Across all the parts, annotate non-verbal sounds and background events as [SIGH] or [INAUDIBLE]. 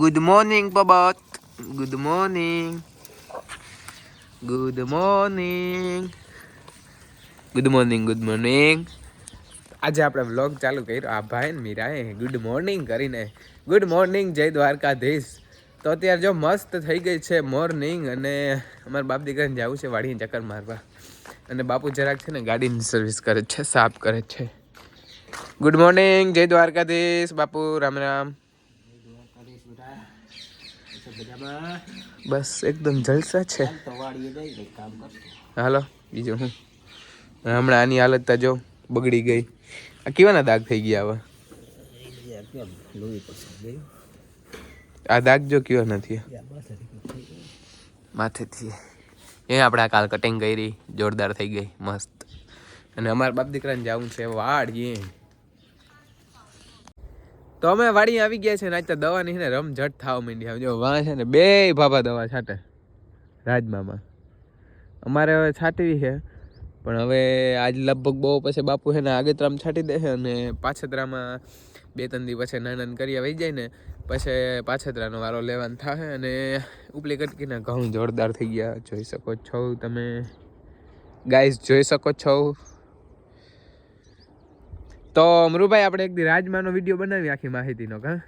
Good morning પબત good morning good morning good morning good morning આજે આપણે vlog ચાલુ કર્યો. આ ભાઈ ને મીરાએ ગુડ મોર્નિંગ કરીને. ગુડ મોર્નિંગ જય દ્વારકાધીશ. તો અત્યારે જો મસ્ત થઈ ગઈ છે મોર્નિંગ અને અમારા બાપ દીકરાને જવું છે વાડીને ચક્કર મારવા. અને બાપુ જરાક છે ને ગાડીની સર્વિસ કરે છે, સાફ કરે છે. ગુડ મોર્નિંગ જય દ્વારકાધીશ, બાપુ, રામ રામ. બસ. એકદમ જલસા છે. હાલો બીજું હું? હમણાં આની હાલત તો જો બગડી ગઈ. આ કેવાના દાગ થઈ ગયા હવે? આ દાગ જો કેવા નથી? માથેથી. એ આપણે આ કાલ કટિંગ કરી જોરદાર થઈ ગઈ મસ્ત. અને અમારા બાપ દીકરાને જવું છે વાડીએ. તો અમે વાડી આવી ગયા છે ને આજ તો દવાની છે ને રમઝટ થવા માંડી હવે જો વાં છે ને બે ભાભા દવા છાંટે રાજમામાં. અમારે હવે છાંટવી છે, પણ હવે આજ લગભગ બહુ પછી બાપુ છે ને આગેતરામ છાંટી દે છે અને પાછતરામાં બે ત્રણ દી પછી નાના કરી વહી જાય ને પછી પાછતરાનો વારો લેવાનો થાય અને ઉપલી કટકીના ઘઉં જોરદાર થઈ ગયા. જોઈ શકો છો તમે. ગાઈઝ જોઈ શકો છો તો અમરુભાઈ આપણે એક રાજમાનો વીડિયો બનાવી આખી માહિતીનો કા?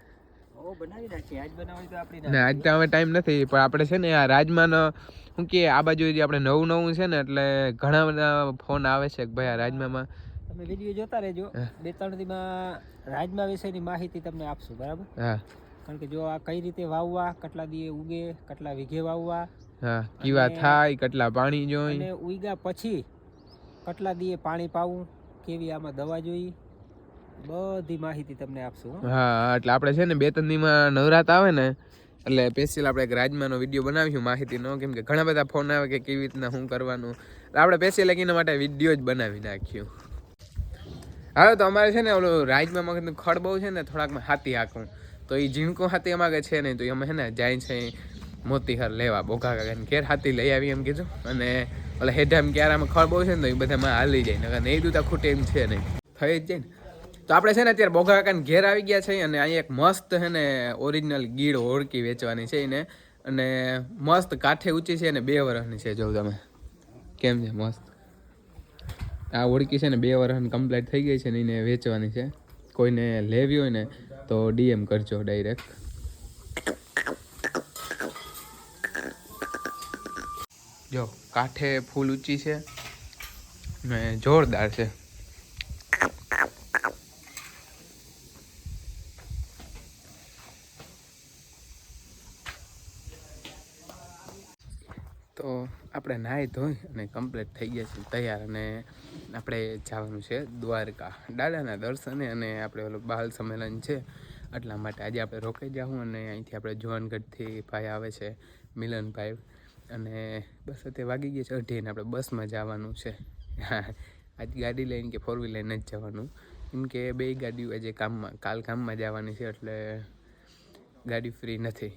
ને આજ તો હવે ટાઈમ નથી પણ આપણે છે ને આ રાજમાનો શું કે આ બાજુ આપણે નવું નવું છે ને એટલે ઘણા બધા ફોન આવે છે કે ભાઈ આ રાજમામાં. તમે વીડિયો જોતા રહેજો. બે ત્રણ દીમાં રાજમા વિશેની માહિતી તમને આપશું બરાબર? હા. કારણ કે જો આ કઈ રીતે વાવવા કેટલા દીએ ઉગે કેટલા વીઘે વાવવા હા કીવા થાય કેટલા પાણી અને ઉગ્યા પછી કેટલા દીએ પાણી પાવું કેવી આમાં દવા જોઈ બધી માહિતી તમને આપશું, હા. એટલે આપણે છે ને બે ત્રણ દીમાં નવરાત આવે ને, એટલે સ્પેશિયલ આપણે એક રાજમાનો વીડિયો બનાવીશું માહિતીનો, કેમ કે ઘણા બધા ફોન આવે કે કેવી રીતના શું કરવાનું. એટલે આપણે સ્પેશિયલ એના માટે વીડિયો જ બનાવી નાખ્યો. હવે તો અમારે છે ને ઓલું રાજમાં મગજનું ખડ બહુ છે ને થોડાકમાં હાથી હાકું. તો એ ઝીણકું હાથી અમારે છે નહીં, તો અમે છે ને જાય છે મોતીહર લેવા બોઘા કાકાને ઘેર હાથી લઈ આવી એમ કીધું. અને ઓલા ક્યારે ક્યારામાં ખડ બહુ છે ને, તો એ બધામાં હાલી જાય ને નહીં દૂતા ખૂટે એમ છે નહીં. થઈ જ જાય ને. તો આપણે છે ને અત્યારે બોઘા કાકાને ઘેર આવી ગયા છે અને અહીંયા એક મસ્ત છે ને ઓરિજિનલ ગીડ હોળકી વેચવાની છે એને. અને મસ્ત કાઠે ઊંચી છે અને બે વર્ષની છે, જો તમે. કેમ છે મસ્ત? આ હોળકી છે ને બે વર્ષની કમ્પ્લીટ થઈ ગઈ છે ને એને વેચવાની છે. કોઈને લેવી હોય ને તો ડીએમ કરજો ડાયરેક્ટ જો, કાંઠે ફૂલ ઊંચી છે ને જોરદાર છે. તો આપણે નાહી ધોઈ અને કમ્પ્લીટ થઈ ગયા છીએ તૈયાર અને આપણે જવાનું છે દ્વારકા. દાદાના દર્શને અને આપણે ઓલું બાલ સંમેલન છે, એટલા માટે આજે આપણે રોકાઈ જાઉં અને અહીંથી આપણે જુવાનગઢથી ભાઈ આવે છે, મિલનભાઈ. અને બસ અત્યારે વાગી ગયા છે અઢીને આપણે બસમાં જવાનું છે. આજ ગાડી લઈને કે ફોર વ્હીલ લઈને જ જવાનું. કેમ કે બે ગાડીઓ આજે કામમાં, કાલ કામમાં જવાની છે એટલે ગાડી ફ્રી નથી.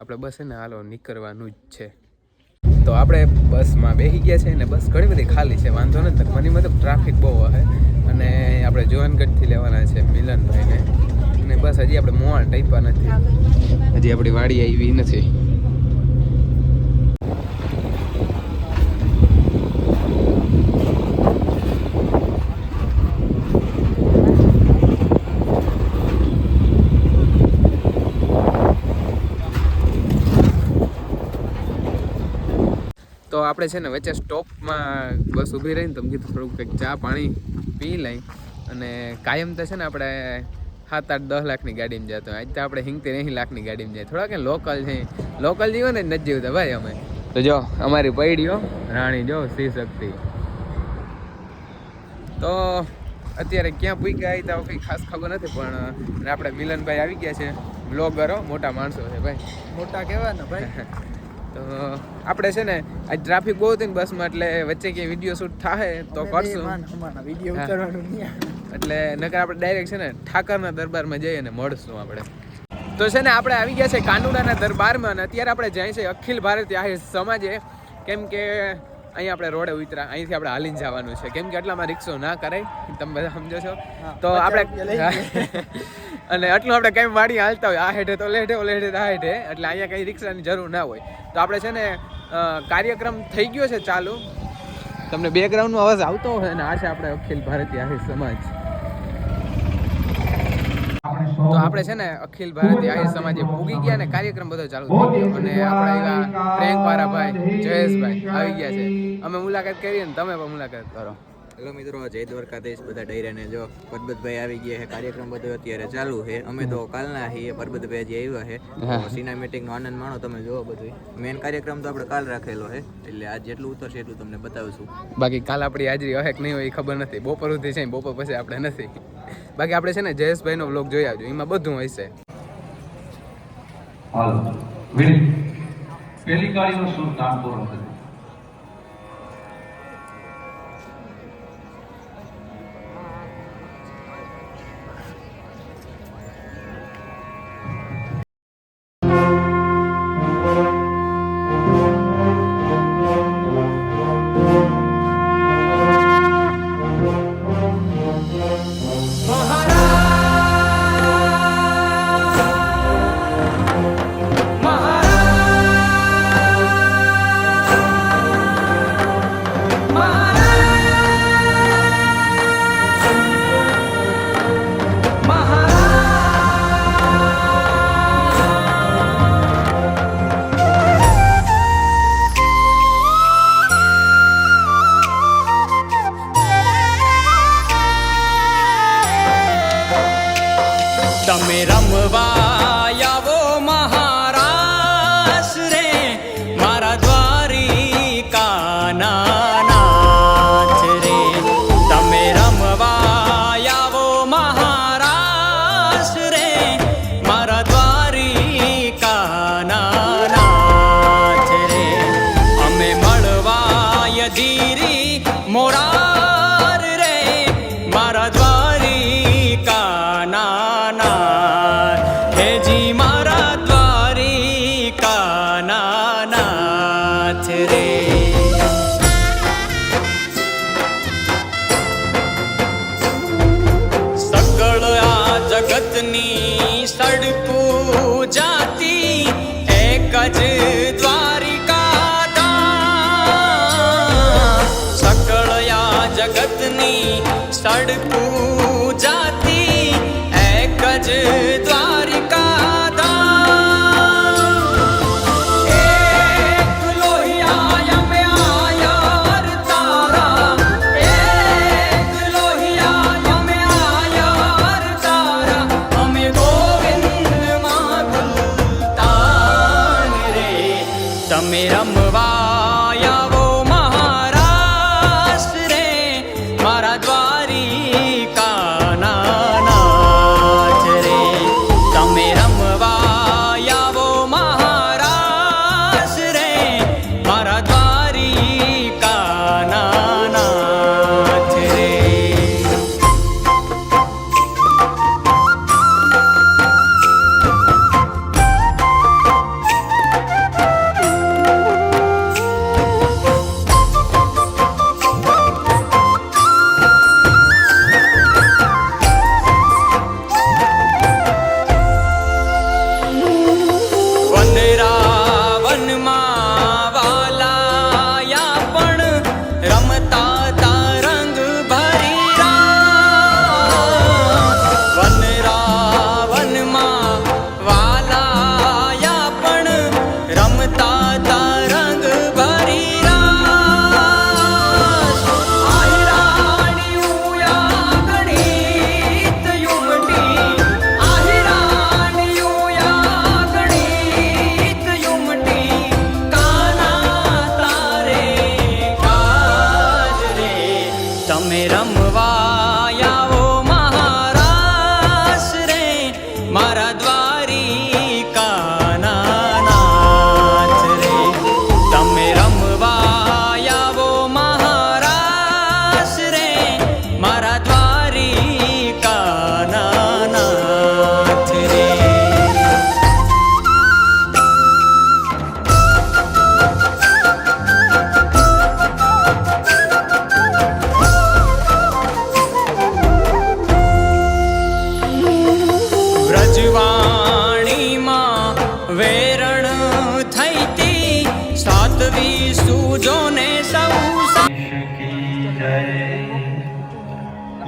આપણે બસ એને હાલો નીકળવાનું જ છે. તો આપણે બસમાં બેસી ગયા છે ને બસ ઘણી બધી ખાલી છે, વાંધો નથી મને મતલબ ટ્રાફિક બહુ હશે અને આપણે જોવાનગઢથી લેવાના છે મિલનભાઈને. અને બસ હજી આપણે મોવાણ ટાઈપા નથી. હજી આપણી વાડી આવી નથી તો આપણે છે ને વચ્ચે સ્ટોપમાં બસ ઊભી રહીને તમે કીધું થોડુંક કંઈક ચા પાણી પી લઈ અને કાયમ તો છે ને આપણે સાત આઠ દસ લાખની ગાડીમાં જતો આજ તો આપણે હિંગતેર નહીં લાખની ગાડીમાં જાય. થોડા કે લોકલ છે. લોકલ જીવો ને નથી જીવતા ભાઈ અમે. તો જો અમારી પૈડીઓ રાણી જો શ્રી શક્તિ. તો અત્યારે ક્યાં પૂગ્યા આવી તો કંઈ ખાસ ખબર નથી પણ આપણે મિલનભાઈ આવી ગયા છે. બ્લોગરો મોટા માણસો છે ભાઈ. મોટા કહેવાય ને ભાઈ. [LAUGHS] તો આપણે છે ને આજ ટ્રાફિક બહુ હતી ને બસમાં એટલે વચ્ચે ક્યાંય વીડિયો શૂટ થાય તો કરશું. વીડિયો ઉતારવાનું એટલે નકર આપણે ડાયરેક્ટ છે ને ઠાકરના દરબારમાં જઈએ ને મળશું આપણે. તો છે ને આપણે આવી ગયા છે કાનુડાના દરબારમાં અને અત્યારે આપણે જાય છે અખિલ ભારતીય આહિર સમાજે. કેમ કે અહીંયા આપણે રોડે ઉતરા અહીંથી આપણે હાલીને જવાનું છે. કેમ કે એટલામાં રિક્ષો ના કરાય તમે બધા સમજો છો. તો આપણે [LAUGHS] અને એટલું આપણે કંઈ વાડી હાલતા હોય. આ હેઠે તો લેઠે ઓલે હેઠે આ હેઠે. એટલે અહીંયા કંઈ રિક્ષાની જરૂર ના હોય. તો આપણે છે ને કાર્યક્રમ થઈ ગયો છે ચાલુ. તમને બેકગ્રાઉન્ડનો અવાજ આવતો હોય અને આ છે આપણે અખિલ ભારતીય સમાજ. તો આપણે છે ને અખિલ ભારતીય આહિર સમાજે પૂગી ગયા ને કાર્યક્રમ બધો ચાલુ થઈ ગયો અને આપણા એવા પ્રેન્ક વાળા ભાઈ જયેશભાઈ આવી ગયા છે. અમે મુલાકાત કરીએ ને તમે પણ મુલાકાત કરો. હેલો મિત્રો જય દ્વારકાધીશ બધા ડૈરાને જો પરબતભાઈ આવી ગયા છે કાર્યક્રમ બધો અત્યારે ચાલુ છે. અમે તો કાલના છીએ પરબતભાઈ જે આવ્યા છે. સિનેમેટિકનો આનંદ માણો તમે જુઓ બધું. મેન કાર્યક્રમ તો આપણે કાલ રાખેલો છે એટલે આજ જેટલું ઉતરશે એટલું તમને બતાવશું. બાકી કાલ આપણી હાજરી હશે કે નહીં હોય એ ખબર નથી. બપોર સુધી છે બપોર પછી આપણે નથી. બાકી આપણે છે ને જયેશભાઈનો બ્લોગ જોઈ આવજો. એમાં બધું હોય છે પહેલી કાળીનું શું કામ પૂર્ણ થયું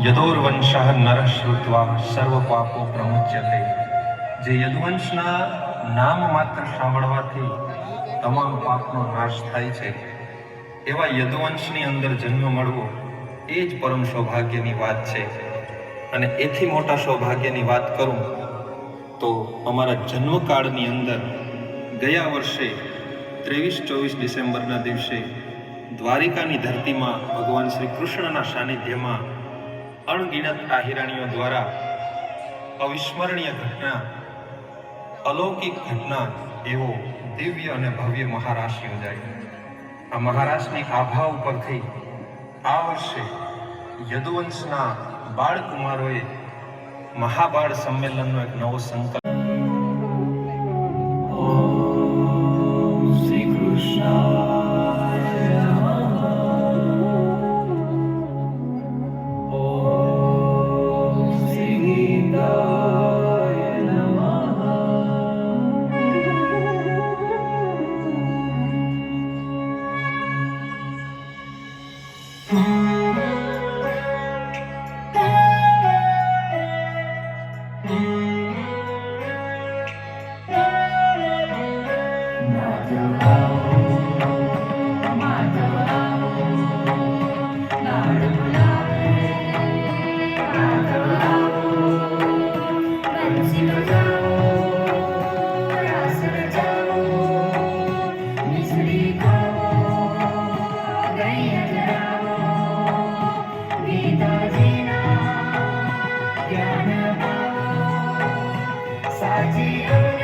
યદોર્વંશઃ નર શ્રુત્વા સર્વ પાપો પ્રમુચ્યતે. જે યદુવંશના નામ માત્ર સાંભળવાથી તમામ પાપનો નાશ થાય છે. એવા યદુવંશની અંદર જન્મ મળવો એ જ પરમ સૌભાગ્યની વાત છે. અને એથી મોટા સૌભાગ્યની વાત કરું તો અમારા જન્મકાળની અંદર ગયા વર્ષે ત્રેવીસ ચોવીસ ડિસેમ્બરના દિવસે દ્વારિકાની ધરતીમાં ભગવાન શ્રી કૃષ્ણના સાનિધ્યમાં અણગિનત હિરાણીઓ દ્વારા અવિસ્મરણીય ઘટના, અલૌકિક ઘટના એવો દિવ્ય અને ભવ્ય મહારાશ યોજાય. આ મહારાષ્ટ્રની આભા ઉપરથી આ વર્ષે યદુવંશના બાળકુમારોએ મહાબાળ સંમેલનનો એક નવો સંકલ્પ Mm-hmm. બોલે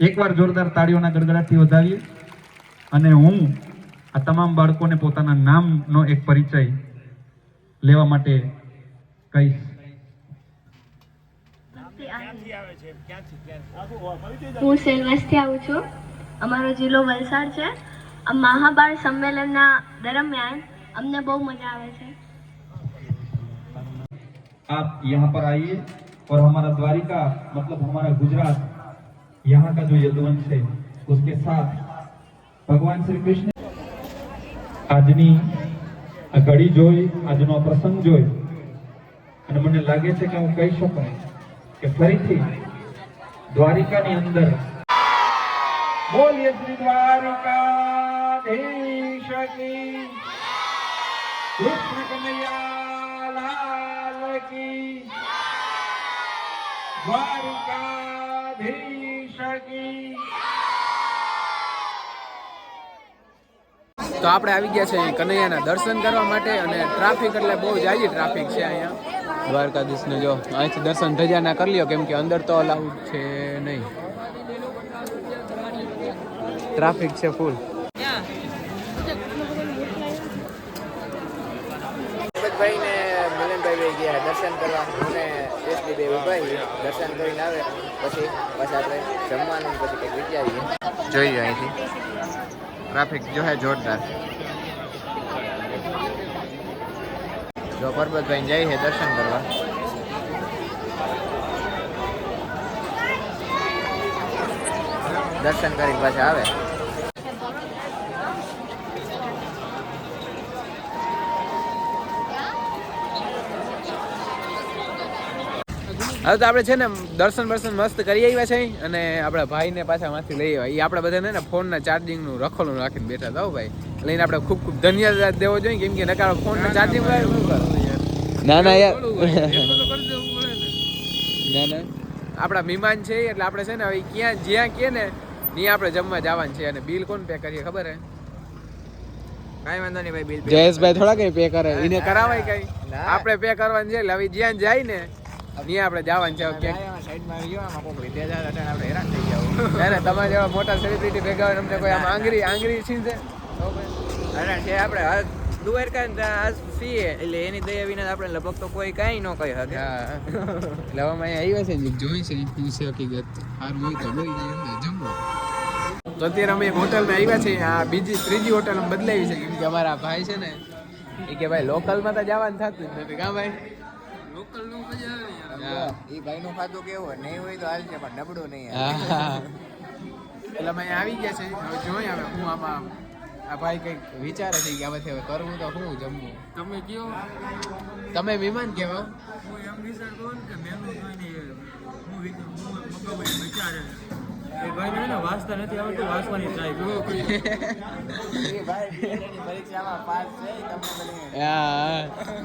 એકવાર જોરદાર તાળીઓના ગડગડાટથી વધારીએ અને હું આ તમામ બાળકોને પોતાના નામનો એક પરિચય લેવા માટે કહીશ હું સેલવસથી આવું છું અમારો જિલ્લો વલસાડ છે આ મહાબાળ સંમેલનના દરમિયાન અમને બહુ મજા આવે છે आप यहाँ पर आइए और हमारा द्वारिका मतलब हमारा गुजरात यहाँ का जो यदुवंश है उसके साथ ભગવાન શ્રી કૃષ્ણ આજની આ ઘડી જોઈ આજનો આ પ્રસંગ જોઈ અને મને લાગે છે કે હું કહી શકું કે ફરીથી દ્વારિકાની અંદર બોલીએ શ્રી દ્વારિકાધીશ કી કૃષ્ણ કનૈયા લાલ કી દ્વારિકાધીશ કી તો આપણે આવી ગયા છે કનૈયાના દર્શન કરવા માટે અને ટ્રાફિક એટલે બહુ જાજી ટ્રાફિક છે અહીંયા. દ્વારકાધીશને જો અહીંથી દર્શન ધજા ના કરી લ્યો કેમ કે અંદર તો અલાઉડ છે નહીં. ટ્રાફિક છે ફૂલ. ભાઈ ગયા દર્શન કરવા અને એસડી બે ઉભાઈ દર્શન કરીને આવે, પછી પછી આપણે જમવાનું પછી કંઈક વિચારીએ. જોઈએ અહીંથી. ટ્રાફિક જો હે જોરદાર. જો પરબતભાઈ છે દર્શન કરવા. દર્શન કરીને પાછા આવે. હવે તો આપણે છે ને દર્શન બર્શન મસ્ત કરી આવ્યા છે અને આપણા ભાઈને પાછા માંથી લઈ આવ્યા. એ આપણે બધાને ને ફોનના ચાર્જિંગનું રખોલું રાખીને બેઠા હતા ભાઈ. લઈને આપણે ખૂબ ખૂબ ધન્યવાદ દેવો જોઈએ કેમ કે નકારો ફોનના ચાર્જિંગ ના ના યાર. ના ના આપણા મહેમાન છે એટલે આપણે છે ને હવે ક્યાં જ્યાં કે ને ત્યાં આપણે જમવા જવાનું છે. અને બિલ કોણ પે કરીએ ખબર હે? કાંઈ વાંધો નહીં ભાઈ બિલ જયેશભાઈ થોડા કઈ પે કરે. એને કરાવાય કઈ? આપણે પે કરવાનું છે એટલે હવે જ્યાં જાય ને ત્યાં આપણે જવાનું છે ક્યાંક. સાઈડમાં આવી ગયો કોક લીધે જાય એટલે આપણે હેરાન થઈ જાવ તમારા જેવા મોટા સેલિબ્રિટી ભેગા હોય અમને કોઈ આમ આંગળી આંગળી છીન છે. તો ભાઈ. અરે છે આપણે હાલ દ્વારકા ને ત્યાં આજ સીએ એટલે એની દયા વિના આપણે લગભગ તો કોઈ કાંઈ ન કહી શકે. હા. એટલે હવે અહીંયા આવ્યા છે ને જોઈ છે શું છે હકીકત. હારું હોય તો જોઈ જાય જમવા તો અત્યારે અમે એક હોટલમાં આવ્યા છીએ આ બીજી ત્રીજી હોટલ બદલાવી છે કેમ કે અમારા ભાઈ છે ને એ કે ભાઈ લોકલમાં તો જવાનું થતું જ નથી કા ભાઈ? લોકલનું મજા એ ભાઈનું ખાતું કેવું નહીં હોય તો હાલ છે પણ નબળું નહીં હા. એટલે અમે આવી ગયા છે હવે જોઈએ હવે હું આમાં આ ભાઈ કંઈક વિચારે છે કે હવે કરવું તો શું જમવું. તમે કયો? તમે મહેમાન કહેવાઓ હું. એમ વિચાર કરું કે મેનુ જોઈને હું વિચાર વિચારે એ ભાઈ ને વાંચતા નથી આવડતું વાંચવાની ટ્રાય કરો. એ ભાઈ પરીક્ષામાં પાસ છે તમને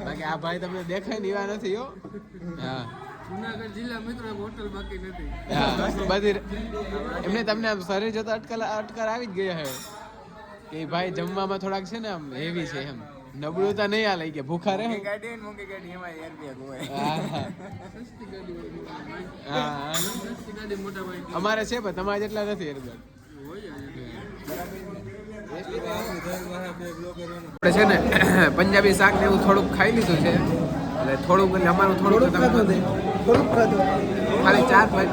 બાકી આ ભાઈ તમને દેખાય ને એવા નથી હો. હા. જુનાગઢ જિલ્લા મિત્રો એક હોટલ બાકી નથી. બધી એમને તમને આમ શરીર જોતા અટકલ અટકાર આવી જ ગયા હે કે ભાઈ જમવામાં થોડાક છે ને આમ હેવી છે એમ. નબળું તો નહીં આ લઈ કે ભૂખા રહે. ગાડી ને ગાડી એમાં એર હોય. હા સસ્તી ગાડી હોય ભાઈ. હા સસ્તી ગાડી મોટા ભાઈ. અમારે છે પણ તમારે જેટલા નથી એરબેગ આપણે છે ને [COUGHS] પંજાબી શાક ને એવું થોડુંક ખાઈ લીધું છે. એટલે થોડુંક એટલે અમારું થોડુંક તમે ખાલી ચાર પાંચ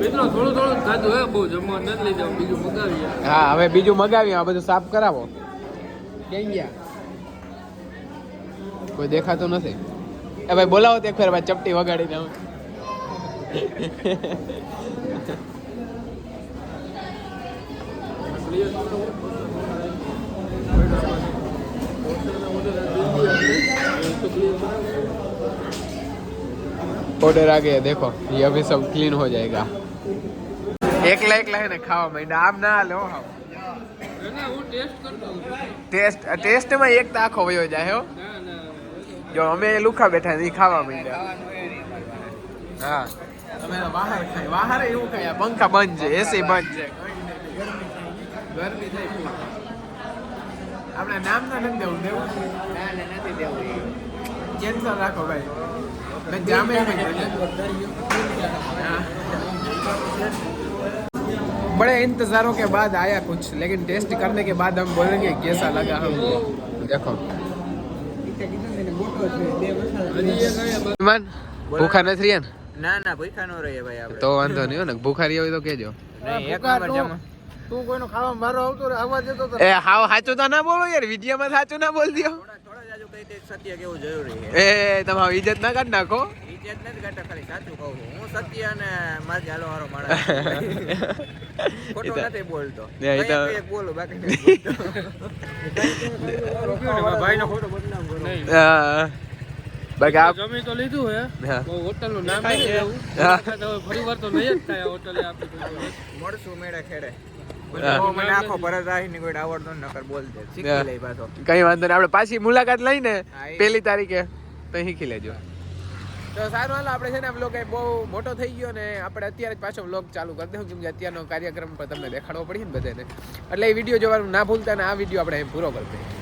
મિત્રો થોડું થોડું ખાધું હે બહુ જમવા નથી લઈ જાવ બીજું મગાવીએ. હા હવે બીજું મગાવી આ બધું સાફ કરાવો. ક્યાં ગયા કોઈ દેખાતું નથી. એ ભાઈ બોલાવો તે એક ફેર ભાઈ ચપટી વગાડીને હવે [LAUGHS] [LAUGHS] ऑर्डर आ गया देखो ये अभी सब क्लीन हो जाएगा એકલા એકલા હે ને ખાવા માંડ્યા આમ ના હાલે હો હાવ ના હું ટેસ્ટ કરતો હોઉં છું. ટેસ્ટ ટેસ્ટમાં એક તો આખો વયો જાય હો ના ના જો અમે લુખા બેઠા ને ઈ ખાવા માંડ્યા હા અમે તો બહાર ખાઈ બહાર એવું ખાઈ પંખા બંધ છે એસી બંધ છે ગરમી થઈ ફૂલ. આપણે નામ ના નથી દેવું દેવું ના ના નથી દેવું એ. કેન્સલ રાખો ભાઈ મેં જામે એમ જ हाँ। बड़े इंतजारों के बाद आया कुछ लेकिन टेस्ट करने के बाद हम बोलेंगे कैसा लगा हमको देखो ઈમાન ભૂખા નથી રહ્યા ને ના ના ભૂખા ન રહીએ ભાઈ આપણે તો વાંધો નહીં હો ને ભૂખા રહ્યા હોય તો કેજો નહીં એક નંબર જમવા તું કોઈનો ખાવા મારો આવતો રે આવવા દેતો તો એ હાવ સાચું તો ના બોલો યાર વિડીયોમાં સાચું ના બોલ દો સત્ય કેવું જરૂરી છે? એ તમારો ઇજ્જત ના કાઢ નાખો. ઇજ્જત નથી કાઢતા ખાલી સાચું કહું છું. હું સત્ય અને માર્ગે હાલો હારો માણસ [LAUGHS] ખોટું નથી બોલતો. ને, એ તો- કંઈક કંઈક બોલું બાકી નથી [LAUGHS] બોલતો. ખોટો બદનામ કરો. હા. બાકી આપ જમી તો લીધું હે? હા. હોટલનું નામ ફરી વાર તો નહીં જ થાય હોટલે આપી મળશું મેળે ખેડે. મને આખો ભરત રાહીની કોઈ આવડતો નકર બોલ દે શીખી લઈ પાછો. કઈ વાંધો નહીં આપણે પાછી મુલાકાત લઈને પહેલી તારીખે તો શીખી લેજો. તો સારું હાલ આપણે છે ને બ્લોગ બહુ મોટો થઈ ગયો ને આપણે અત્યારે જ પાછો બ્લોગ ચાલુ કરી દઉં કેમ કે અત્યારનો કાર્યક્રમ પર તમને દેખાડવો પડી ને બધાને. એટલે એ વીડિયો જોવાનું ના ભૂલતા ને આ વીડિયો આપણે પૂરો કરી દઈએ.